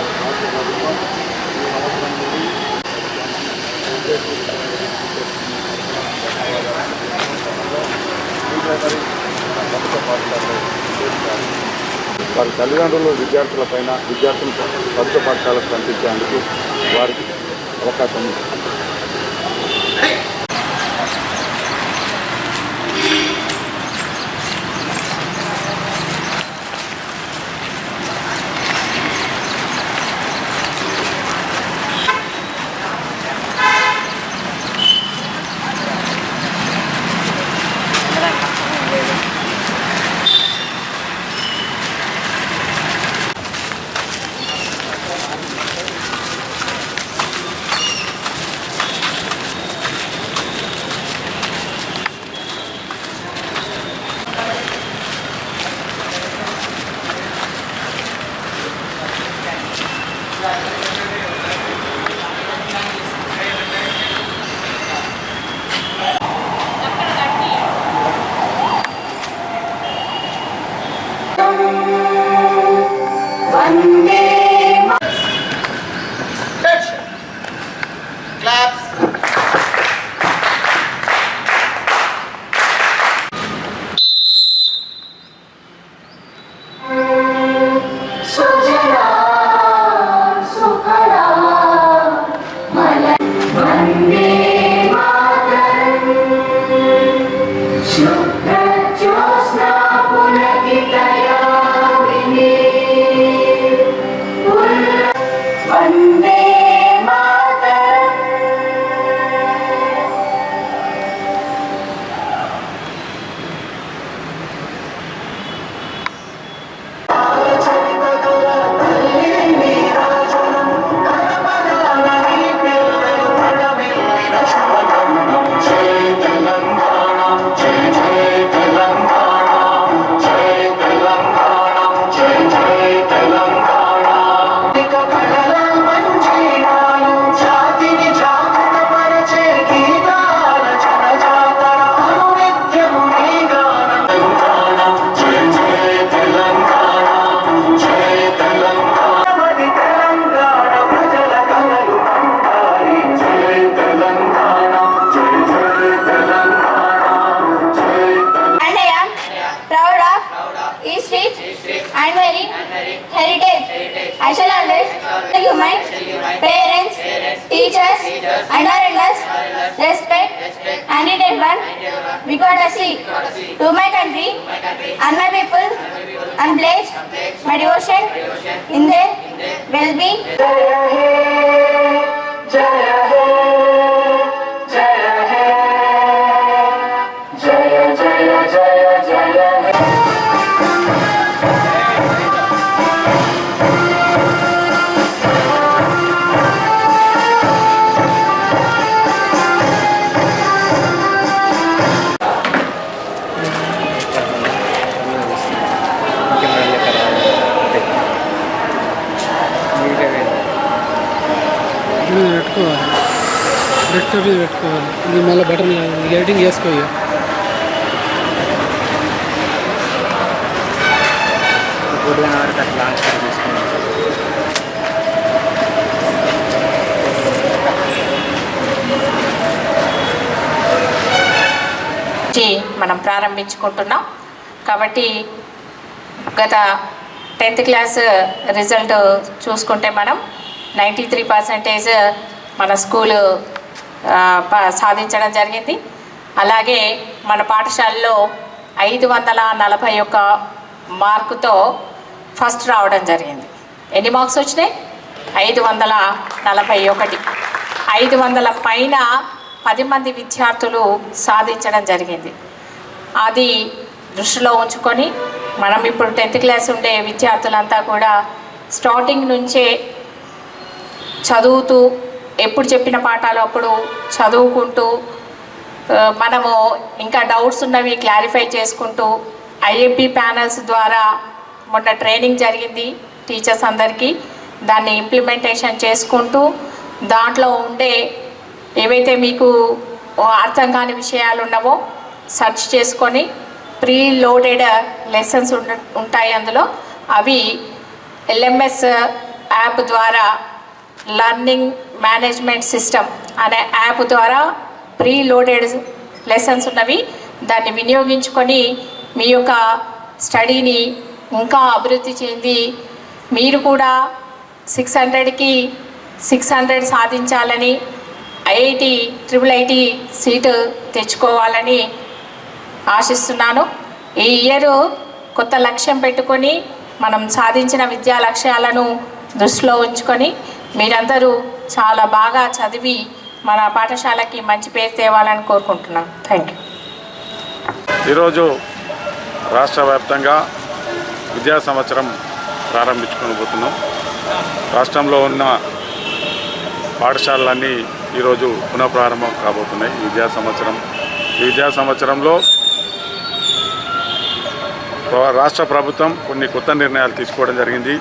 రాష్ట్ర ప్రభుత్వం ఈ సంవత్సరం నుండి వారి తల్లిదండ్రులు విద్యార్థులపైన విద్యార్థులు ప్రభుత్వ పాఠశాలకు పంపించేందుకు వారికి అవకాశం ఉంది. Vande Claps. Heritage. I shall always thank my parents, teachers, and our elders, respect. And return vigorously to my country. And my people. And place my devotion. In their well-being. Desktop ఇది పెట్టుకోవాలి. ఇది మళ్ళీ button editing చేసుకో మనం ప్రారంభించుకుంటున్నాం. కాబట్టి గత tenth class result చూసుకుంటే మనం నైంటీ త్రీ పర్సెంటేజ్ మన స్కూలు సాధించడం జరిగింది. అలాగే మన పాఠశాలలో ఐదు వందల నలభై ఒక్క మార్కుతో ఫస్ట్ రావడం జరిగింది. ఎన్ని మార్క్స్ వచ్చినాయి? ఐదు వందల నలభై ఒకటి. ఐదు వందల పైన పది మంది విద్యార్థులు సాధించడం జరిగింది. అది దృష్టిలో ఉంచుకొని మనం ఇప్పుడు టెన్త్ క్లాస్ ఉండే విద్యార్థులంతా కూడా స్టార్టింగ్ నుంచే చదువుతూ ఎప్పుడు చెప్పిన పాఠాలు అప్పుడు చదువుకుంటూ మనము ఇంకా డౌట్స్ ఉన్నవి క్లారిఫై చేసుకుంటూ ఐఏపీ ప్యానల్స్ ద్వారా మొన్న ట్రైనింగ్ జరిగింది టీచర్స్ అందరికీ. దాన్ని ఇంప్లిమెంటేషన్ చేసుకుంటూ దాంట్లో ఉండే ఏవైతే మీకు అర్థం కాని విషయాలు ఉన్నావో సెర్చ్ చేసుకొని ప్రీ లోడెడ్ లెసన్స్ ఉంటాయి అందులో. అవి ఎల్ఎంఎస్ యాప్ ద్వారా లర్నింగ్ మేనేజ్మెంట్ సిస్టమ్ అనే యాప్ ద్వారా ప్రీ లోడెడ్ లెసన్స్ ఉన్నవి. దాన్ని వినియోగించుకొని మీ యొక్క స్టడీని ఇంకా అభివృద్ధి చెంది మీరు కూడా సిక్స్ హండ్రెడ్కి సిక్స్ హండ్రెడ్ సాధించాలని ఐఐటి ట్రిపుల్ ఐటి సీటు తెచ్చుకోవాలని ఆశిస్తున్నాను. ఈ ఇయర్ కొత్త లక్ష్యం పెట్టుకొని మనం సాధించిన విద్యా లక్ష్యాలను దృష్టిలో ఉంచుకొని మీరందరూ చాలా బాగా చదివి మన పాఠశాలకి మంచి పేరు తేవాలని కోరుకుంటున్నాం. థ్యాంక్ యూ ఈరోజు రాష్ట్ర వ్యాప్తంగా విద్యా సంవత్సరం ప్రారంభించుకోబోతున్నాం రాష్ట్రంలో ఉన్న పాఠశాలలన్నీ ఈరోజు పునఃప్రారంభం కాబోతున్నాయి. విద్యా సంవత్సరం. ఈ విద్యా సంవత్సరంలో రాష్ట్ర ప్రభుత్వం కొన్ని కొత్త నిర్ణయాలు తీసుకోవడం జరిగింది.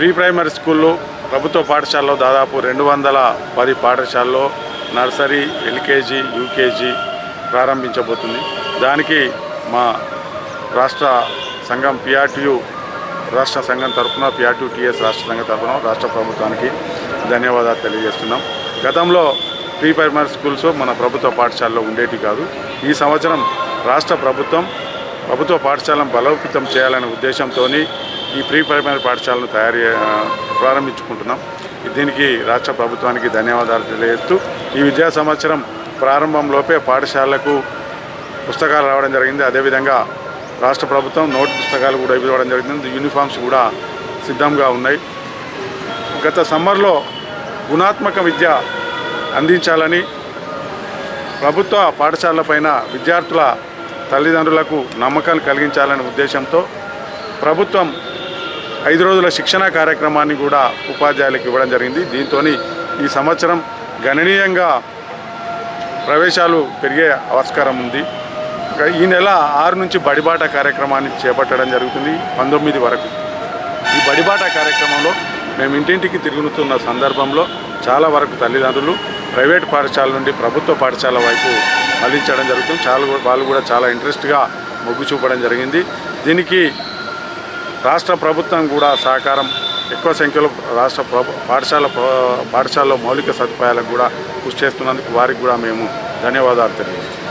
ప్రీ ప్రైమరీ స్కూల్లో ప్రభుత్వ పాఠశాలలో దాదాపు రెండు వందల పది పాఠశాలలో నర్సరీ ఎల్కేజీ యూకేజీ ప్రారంభించబోతుంది. దానికి మా రాష్ట్ర సంఘం పిఆర్టీయు రాష్ట్ర సంఘం తరఫున పిఆర్టీయు టీఎస్ రాష్ట్ర సంఘం తరఫున రాష్ట్ర ప్రభుత్వానికి ధన్యవాదాలు తెలియజేస్తున్నాం. గతంలో ప్రీ ప్రైమరీ స్కూల్స్ మన ప్రభుత్వ పాఠశాలలో ఉండేవి కాదు. ఈ సంవత్సరం రాష్ట్ర ప్రభుత్వం ప్రభుత్వ పాఠశాలను బలోపేతం చేయాలనే ఉద్దేశంతో ఈ ప్రీ ప్రైమరీ పాఠశాలను తయారు ప్రారంభించుకుంటున్నాం. దీనికి రాష్ట్ర ప్రభుత్వానికి ధన్యవాదాలు తెలియజేస్తూ ఈ విద్యా సంవత్సరం ప్రారంభంలోపే పాఠశాలకు పుస్తకాలు రావడం జరిగింది. అదేవిధంగా రాష్ట్ర ప్రభుత్వం నోట్ పుస్తకాలు కూడా ఇవ్వడం జరిగింది. యూనిఫామ్స్ కూడా సిద్ధంగా ఉన్నాయి. గత సమ్మర్లో గుణాత్మక విద్య అందించాలని ప్రభుత్వ పాఠశాలపైన విద్యార్థుల తల్లిదండ్రులకు నమ్మకాలు కలిగించాలనే ఉద్దేశంతో ప్రభుత్వం ఐదు రోజుల శిక్షణ కార్యక్రమాన్ని కూడా ఉపాధ్యాయులకు ఇవ్వడం జరిగింది. దీంతో ఈ సంవత్సరం గణనీయంగా ప్రవేశాలు పెరిగే ఆస్కారం ఉంది. ఇంకా ఈ నెల ఆరు నుంచి బడిబాట కార్యక్రమాన్ని చేపట్టడం జరుగుతుంది పంతొమ్మిది వరకు. ఈ బడిబాట కార్యక్రమంలో మేము ఇంటింటికి తిరుగుతున్న సందర్భంలో చాలా వరకు తల్లిదండ్రులు ప్రైవేట్ పాఠశాల నుండి ప్రభుత్వ పాఠశాల వైపు మళ్ళించడం జరుగుతుంది. చాలా కూడా- వాళ్ళు కూడా చాలా ఇంట్రెస్ట్గా మొగ్గు చూపడం జరిగింది. దీనికి రాష్ట్ర ప్రభుత్వం కూడా సహకారం ఎక్కువ సంఖ్యలో రాష్ట్ర పాఠశాల పాఠశాలలో మౌలిక సదుపాయాలకు కూడా కృషి చేస్తున్నందుకు వారికి కూడా మేము ధన్యవాదాలు తెలియజేస్తున్నాం.